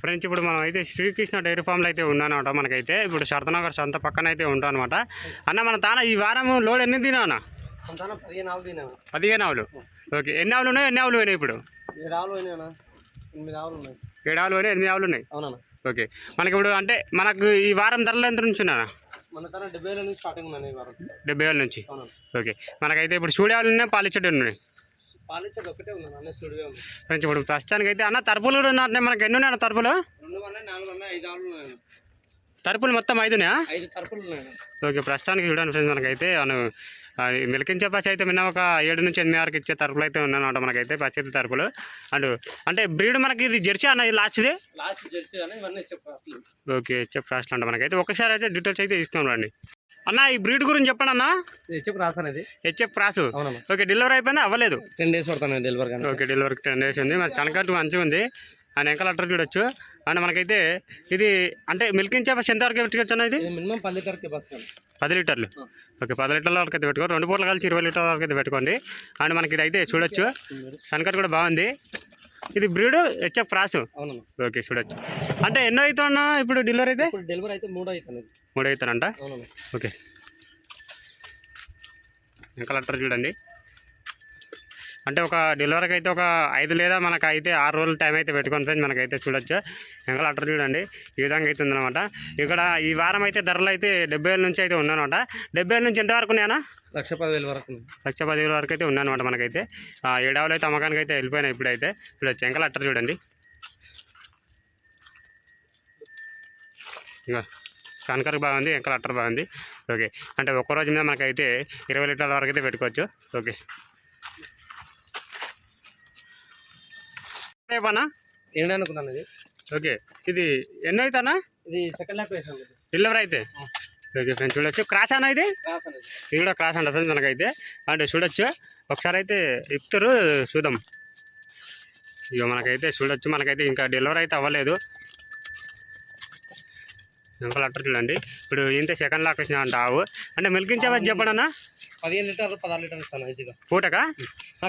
Friends ఇప్పుడు మనం అయితే శ్రీకృష్ణ డైరీ ఫామ్లో అయితే ఉన్నానమాట మనకైతే. ఇప్పుడు శరతనగర్ సంత పక్కన అయితే ఉంటాం అనమాట అన్న మన తాన ఈ వారం లోడ్ ఎన్ని తినా అన్న అంతా పదిహేను ఆవులు. ఓకే ఎన్ని ఆవులు ఉన్నాయి ఎన్ని ఆవులు పోయినాయి ఇప్పుడు? ఏడు ఆవులు ఎనిమిది ఆవులు ఉన్నాయి. ఎనిమిది ఆవులు ఓకే మనకి ఇప్పుడు అంటే మనకు ఈ వారం ధరలు ఎంత నుంచి ఉన్నా మన తన డెబ్బై వేల నుంచి ఉన్నాను డెబ్బై వేల నుంచి? ఓకే మనకైతే ఇప్పుడు చూడే ఆవులు ఉన్నాయి పాలిచ్చటి ఉన్నాయి. ఒకటే అన్నీ ఉంది ఫ్రెండ్స్ ఇప్పుడు ప్రస్తుతానికి అయితే అన్న తరపులు కూడా ఉన్నాయి మనకి ఎన్ని ఉన్నాయి అన్న తరపులు? రెండు ఉన్నాయి నాలుగు ఉన్నాయి ఐదు ఆవులు ఉన్నాయి తరపులు మొత్తం ఐదు ఉన్నాయా ఐదు తరపులు ఉన్నాయి ఓకే ప్రస్తుతానికి చూడండి ఫ్రెండ్స్ మనకైతే అను మిలికించే పచ్చి అయితే మిన్న ఒక ఏడు నుంచి ఎనిమిది వరకు ఇచ్చే తరపులు అయితే ఉన్నాయన్నమాట మనకైతే పచ్చి తరపులు. అండ్ అంటే బ్రీడ్ మనకి ఇది జెర్సీ అన్న ఇది లాస్ట్ది? లాస్ట్ జెర్సీ అని ఇవన్నీ చెప్పు అసలు. ఓకే చెప్పు ఫాస్ట్ అంట. మనకైతే ఒకసారి అయితే డీటెయిల్స్ అయితే ఇస్తున్నాం రండి. అన్న ఈ బ్రీడ్ గురించి చెప్పండి అన్న. చెప్పు రాసాను ఇది. హెచ్ఎఫ్ అవునమ్మా. ఓకే డెలివరీ అయిపోయింది? అవ్వలేదు. టెన్ డేస్ పడతాను delivery okay delivery ten days ఉంది. మరి శనకట్టు మంచిగా ఉంది. అండ్ వెంకల అట్టర్ చూడొచ్చు. అండ్ మనకైతే ఇది అంటే మిల్కింగ్ చేప ఎంత వరకు పెట్టుకోవచ్చు అన్న ఇది? మినిమం పది లీటర్కి పది లీటర్లు. ఓకే పది లీటర్ల వరకు అయితే పెట్టుకో రెండు పూటలు కలిసి ఇరవై లీటర్ల వరకు అయితే పెట్టుకోండి. అండ్ మనకి ఇది అయితే చూడొచ్చు. శనకట్ కూడా బాగుంది. ఇది బ్రీడ్ హెచ్ఎఫ్ అవునమ్మా. ఓకే చూడొచ్చు. అంటే ఎన్నో అవుతున్నా ఇప్పుడు డెలివరీ అయితే? డెలివరీ అయితే మూడో అవుతాను ఇది మూడు అవునమ్మా ఓకే. ఇంకా లెటర్ చూడండి. అంటే ఒక డెలివరీకి అయితే ఒక ఐదు లేదా మనకు అయితే ఆరు రోజుల టైం అయితే పెట్టుకొని ఫ్రెండ్స్ మనకైతే చూడొచ్చు. ఇంకా లెటర్ చూడండి. ఈ విధంగా అయితే ఉందన్నమాట. ఇక్కడ ఈ వారం అయితే ధరలు అయితే డెబ్బై వేల నుంచి అయితే ఉందన్నమాట. డెబ్బై వేల నుంచి ఎంతవరకు ఉన్నాయన్నా? లక్ష పదివేల వరకు లక్ష పదివేల వరకు అయితే ఉన్నాయన్నమాట మనకైతే. ఆ, ఏడావులు అయితే అమ్మకానికి అయితే వెళ్ళిపోయినాయి ఇప్పుడైతే. చూడొచ్చు. ఇంకా లెటర్ చూడండి. ఇంకా కనకర్ బాగుంది ఇంకా లెటర్ బాగుంది. ఓకే. అంటే ఒక్క రోజు మీద మనకైతే ఇరవై లీటర్ల వరకు అయితే పెట్టుకోవచ్చు. ఓకే. ఏంటి అనుకున్నాను ఇది. ఓకే. ఇది ఎన్నో అవుతానా ఇది సెకండ్ డెలివరీ అయితే? ఓకే ఫ్రెండ్స్ చూడొచ్చు. క్రాస్ అన్న ఇది? ఇది. కూడా క్రాస్ అంట ఫ్రెండ్స్ మనకైతే. అంటే చూడొచ్చు. ఒకసారి అయితే ఇస్తారు చూద్దాం. ఇక మనకైతే చూడొచ్చు. మనకైతే ఇంకా డెలివరీ అయితే అవ్వలేదు. ఇంకా లెటర్ చూడండి ఇప్పుడు ఇంత సెకండ్ లాక్ వచ్చిన అంట ఆవు. అంటే మిల్కింగ్ చెప్పచ్చు చెప్పండి అన్న పదిహేను లీటర్లు పదహారు లీటర్లు ఇస్తాను ఈజీగా పూటకా?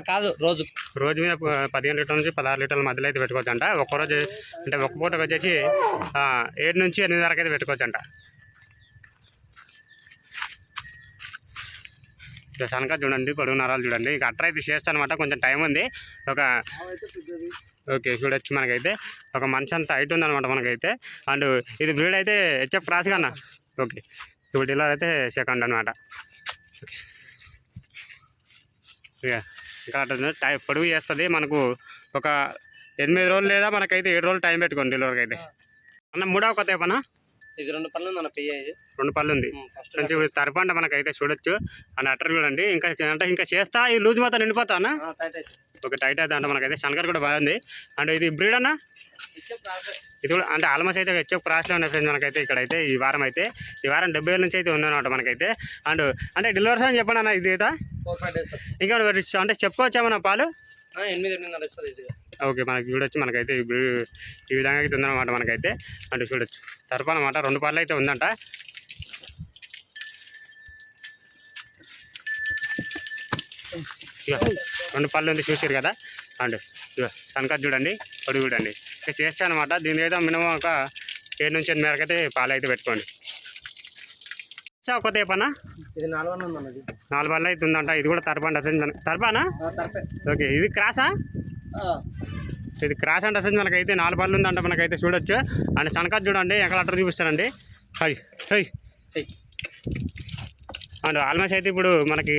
కాదు రోజు. రోజు మీద పదిహేను లీటర్ల నుంచి పదహారు లీటర్ల మధ్యలో అయితే పెట్టుకోవచ్చు అంట ఒక్క రోజు అంటే ఒక్క పూటకు వచ్చేసి ఏడు నుంచి ఎనిమిది వరకు అయితే పెట్టుకోవచ్చు అంట చూడండి పొడుగు నరాలు చూడండి. ఇక అట్ర అయితే చేస్తాను అనమాట కొంచెం టైం ఉంది. ఒక ఓకే చూడొచ్చు మనకైతే. ఒక మనిషి అంత హైట్ ఉందన్నమాట మనకైతే. అండ్ ఇది బ్రీడ్ అయితే హెచ్ఎఫ్ క్రాస్ కన్నా. ఓకే ఇప్పుడు డీలర్ అయితే సెకండ్ అనమాట ఇక టై పొడుగు చేస్తుంది. మనకు ఒక ఎనిమిది రోజులు లేదా మనకైతే ఏడు రోజులు టైం పెట్టుకోండి డెలివరీకి అయితే అన్న మూడవ కొత్త ఏపన్నా ఇది రెండు పనులు ఉంది అన్న పెయ్యి ఇది. రెండు పళ్ళు ఉంది. ఫస్ట్ కొంచెం తరపంట మనకైతే చూడొచ్చు. అండ్ అట్టర్ చూడండి. ఇంకా అంటే ఇంకా చేస్తా ఈ లూజ్ మొత్తం నిండిపోతా అన్న ఒక టైట్ అయితే అంటే మనకైతే శనకర్ కూడా బాగుంది అండ్ ఇది బ్రీడ్ అన్న? ఇది కూడా అంటే ఆల్మోస్ట్ అయితే హెచ్ఎఫ్ క్రాస్లో ఉన్నాయి ఫ్రెండ్స్ మనకైతే ఇక్కడైతే ఈ వారం అయితే ఈ వారం డెబ్బై వేల నుంచి అయితే ఉందన్నమాట మనకైతే. అండ్ అంటే డెలివరీ అని చెప్పండి అన్న ఇది అయితే ఇంకా అంటే చెప్పుకోవచ్చా మన పాలు? ఎనిమిది ఎనిమిదిన్నర ఇస్తుంది ఈజీగా. ఓకే మనకి చూడొచ్చు మనకైతే ఈ విధంగా అయితే ఉందన్నమాట మనకైతే. అంటే చూడొచ్చు తరపు అనమాట రెండు పళ్ళు అయితే ఉందంట. ఇగో, రెండు పళ్ళు ఉంది చూసారు కదా? అండ్ కనక చూడండి పొడి చూడండి. ఇక చేస్తా అనమాట దీని మినిమం ఒక ఏడు నుంచి ఎనిమిది వరకు అయితే పాలు అయితే పెట్టుకోండి. చా, కొత్త ఏపన్నా ఇది నాలుగు పళ్ళు అయితే ఉందంట. ఇది కూడా తరపంట తరపానా? తరపే. ఓకే ఇది క్రాసా? ఇది క్రాష్ అంటే అసలు మనకైతే నాలుగు పళ్ళు ఉందంట మనకైతే చూడొచ్చు. అండ్ చనకాజ్ చూడండి ఎక్కడ అట్టర్ చూపిస్తారండి. High high. అండ్ ఆల్మోస్ట్ అయితే ఇప్పుడు మనకి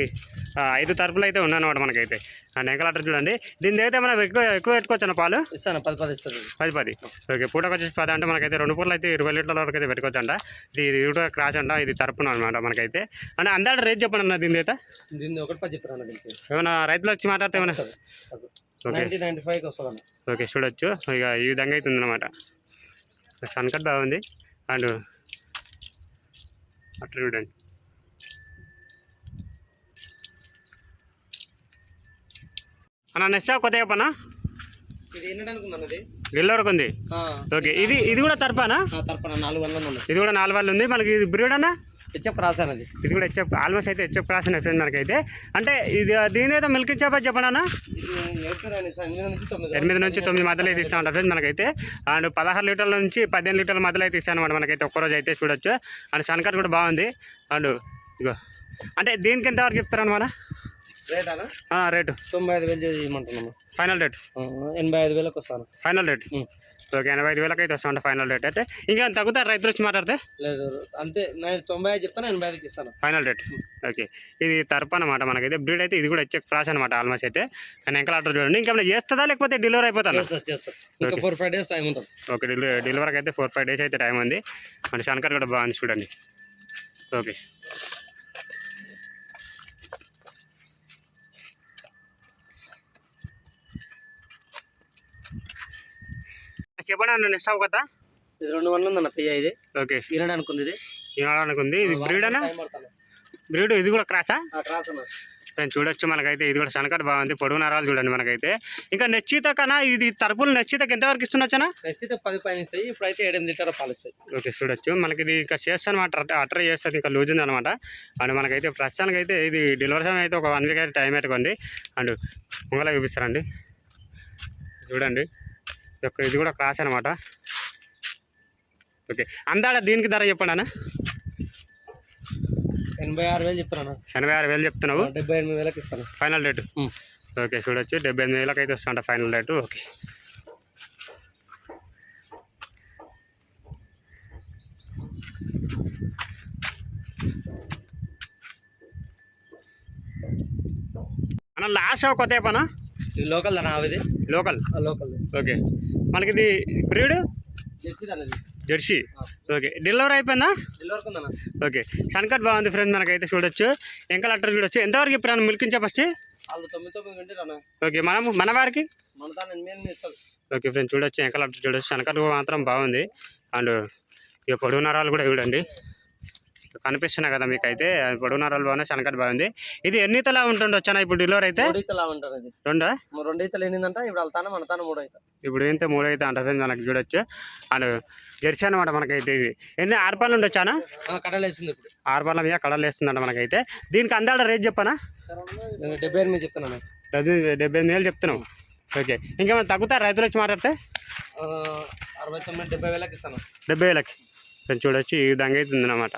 ఐదు తరపులు అయితే ఉన్నాయన్నమాట మనకైతే. అండ్ ఎంకల అట్టర్ చూడండి. దీని అయితే మనం ఎక్కువ ఎక్కువ పెట్టుకోవచ్చు అన్న పాలు? ఇస్తాను పది పది ఇస్తుంది ఇది. పది పది. ఓకే పూటకు వచ్చేసి పది అంటే మనకైతే రెండు పూటలు అయితే ఇరవై లీటర్ల వరకు అయితే పెట్టుకోవచ్చు అంట ఇది కూడా క్రాష్ అంట ఇది తరపున అనమాట మనకైతే. అంటే అందాడ రేట్ చెప్పండి అన్న దీని అయితే దీన్ని ఒకటి పది చెప్పాను దీనికి? ఏమైనా రైతులు వచ్చి మాట్లాడితే ఏమైనా ఓకే. చూడొచ్చు. ఇక ఈ విధంగా అయితే ఉందన్నమాట. సన్కట్ బాగుంది. అండ్ అట్లా చూడండి. అన్న నెక్స్ట్ కొత్త చెప్పనా ఎన్నడానికి ఉంది. ఓకే ఇది ఇది కూడా తరపానా వందలు ఇది కూడా నాలుగు వాళ్ళు ఉంది. మనకి ఇది బ్రీడ్ అన్న? హెచ్ఎఫ్ రాశాను అది ఇది కూడా హెచ్ఎఫ్ ఆల్మోస్ట్ అయితే హెచ్ఎఫ్ రాసిన ఫ్రెండ్ మనకైతే. అంటే ఇది దీని అయితే మిల్క్ చేప సార్ ఎనిమిది నుంచి తొమ్మిది మధ్యలో అయితే ఇస్తామంట ఫ్రెండ్స్ మనకైతే. అండ్ పదహారు లీటర్ల నుంచి పదిహేను లీటర్ల మధ్యలో అయితే ఇస్తాను అనమాట మనకైతే ఒక్కరోజు అయితే చూడొచ్చు. అండ్ సన్కట్ కూడా బాగుంది. అండ్ ఇగో అంటే దీనికి ఎంత వరకు చెప్తారు అనమాట రేట్. తొంభై ఐదు వేలు చేయమంటున్నాము. Final rate. ఎనభై ఐదు వేలకు వస్తాను. Final rate. ఓకే ఎనభై ఐదు వేలకి అయితే వస్తామంట ఫైనల్ రేట్. అయితే ఇంకా తగ్గుతారు రైతులు వచ్చి మాట్లాడితే? లేదు అంతే. నేను తొంభై ఐదు చెప్తాను ఎనభై ఐదుకి ఇస్తాను. Final rate. ఓకే ఇది తరపు అనమాట మనకైతే. బ్రీడ్ అయితే ఇది కూడా చెక్ ఫ్రాష్ అనమాట ఆల్మోస్ట్ అయితే. అండ్ ఇంకా ఆర్డర్ చూడండి. ఇంకా చేస్తుందా లేకపోతే డెలివరీ అయిపోతాను ఇంకా ఫోర్ ఫైవ్ డేస్ టైం ఉంటుంది. ఓకే డెలివరీ డెలివరీకి అయితే ఫోర్ ఫైవ్ డేస్ అయితే టైం ఉంది. మన శంకర్ కూడా బాగుంది చూడండి. ఓకే. చెప్పండి అన్న నెక్స్ట్ అవ్వ కదా? ఇది రెండు వందలు ఉందన్న పెయ్య ఇది. ఓకే. వినడానికి ఉంది ఇది. ఇవ్వడానికి ఉంది. ఇది బ్రీడ్ అన్న? బ్రీడ్ ఇది కూడా క్రాసా? క్రాస్ అన్న. నేను చూడొచ్చు మనకైతే. ఇది కూడా శనకట్ బాగుంది. పొడుగు నరాలు చూడండి మనకైతే. ఇంకా నెచ్చిత కన్నా ఇది తరపులు నెచ్చితకి ఎంతవరకు ఇస్తుండొచ్చనా నెక్స్ట్ అయితే పది పైన ఇస్తాయి. ఇప్పుడైతే ఏడెనిమిది లీటర్ పాలు ఇస్తాయి. ఓకే చూడొచ్చు. మనకి ఇది ఇంకా చేస్తాను అనమాట అటర్ చేస్తుంది. ఇంకా లూజ్ ఉంది అనమాట అండ్ మనకైతే ప్రస్తుతానికి అయితే ఇది డెలివరీ సమయం అయితే ఒక వన్ వీక్ అయితే టైం పెట్టుకోండి అండ్ ముంగల చూపిస్తారండి చూడండి. యొక్క ఇది కూడా క్రాస్ అనమాట ఓకే అందాడ దీనికి ధర చెప్పండి అన్న. ఎనభై ఆరు వేలు చెప్తాను ఎనభై ఆరు వేలు చెప్తున్నావు? డెబ్బై ఎనిమిది వేలకు ఇస్తాను. Final rate. ఓకే చూడొచ్చు. డెబ్బై ఎనిమిది వేలకు అయితే వస్తుంట ఫైనల్ రేటు. ఓకే. అన్న లాస్ట్ కొత్త పనా ఇది లోకల్ ధర ఇది లోకల్? లోకల్. ఓకే. మనకి ఇది బ్రీడ్? Jersey okay. డెలివరీ అయిపోయిందా? ఓకే. సన్కట్ బాగుంది ఫ్రెండ్ మనకైతే చూడొచ్చు. ఇంకా లెటర్ చూడొచ్చు. ఎంతవరకు ఇప్పుడు మిల్కించా ఫస్ట్? ఓకే. మనం మన వారికి ఓకే ఫ్రెండ్స్ చూడొచ్చు. అటు చూడొచ్చు. వెనకాల మాత్రం బాగుంది. అండ్ ఇక పొడుగు నరాలు కూడా చూడండి. కనిపిస్తున్నాయి కదా మీకు అయితే పొడుగు నరాలు బాగున్నాయి శనకట్ బాగుంది. ఇది ఎన్ని తలా ఉంటుండొచ్చా ఇప్పుడు డెలివరీ అయితే? రెండా? రెండు ఈతలు ఎన్నిందంట? ఇప్పుడు వెళ్తాను? మన తాను మూడు అవుతా ఇప్పుడు ఏంటో మూడు అయితే అంట మనకి చూడొచ్చు. అండ్ జెర్సీ అనమాట మనకైతే ఇది. ఎన్ని ఆరు పళ్ళు ఉండొచ్చానా కడలు ఇప్పుడు. ఆరు పళ్ళ మీద కడలు వేస్తుందంట మనకైతే. దీనికి అందాడ రేట్ చెప్పనా? డెబ్బై ఎనిమిది చెప్తున్నాను డెబ్బై డెబ్బై ఎనిమిది వేలు చెప్తున్నావు. ఓకే. ఇంకేమైనా తగ్గుతారు రైతులు వచ్చి మాట్లాడితే? అరవై తొమ్మిది డెబ్బై వేలకు ఇస్తాను. డెబ్బై వేలకి. చూడొచ్చు. ఈ విధంగా అవుతుంది అనమాట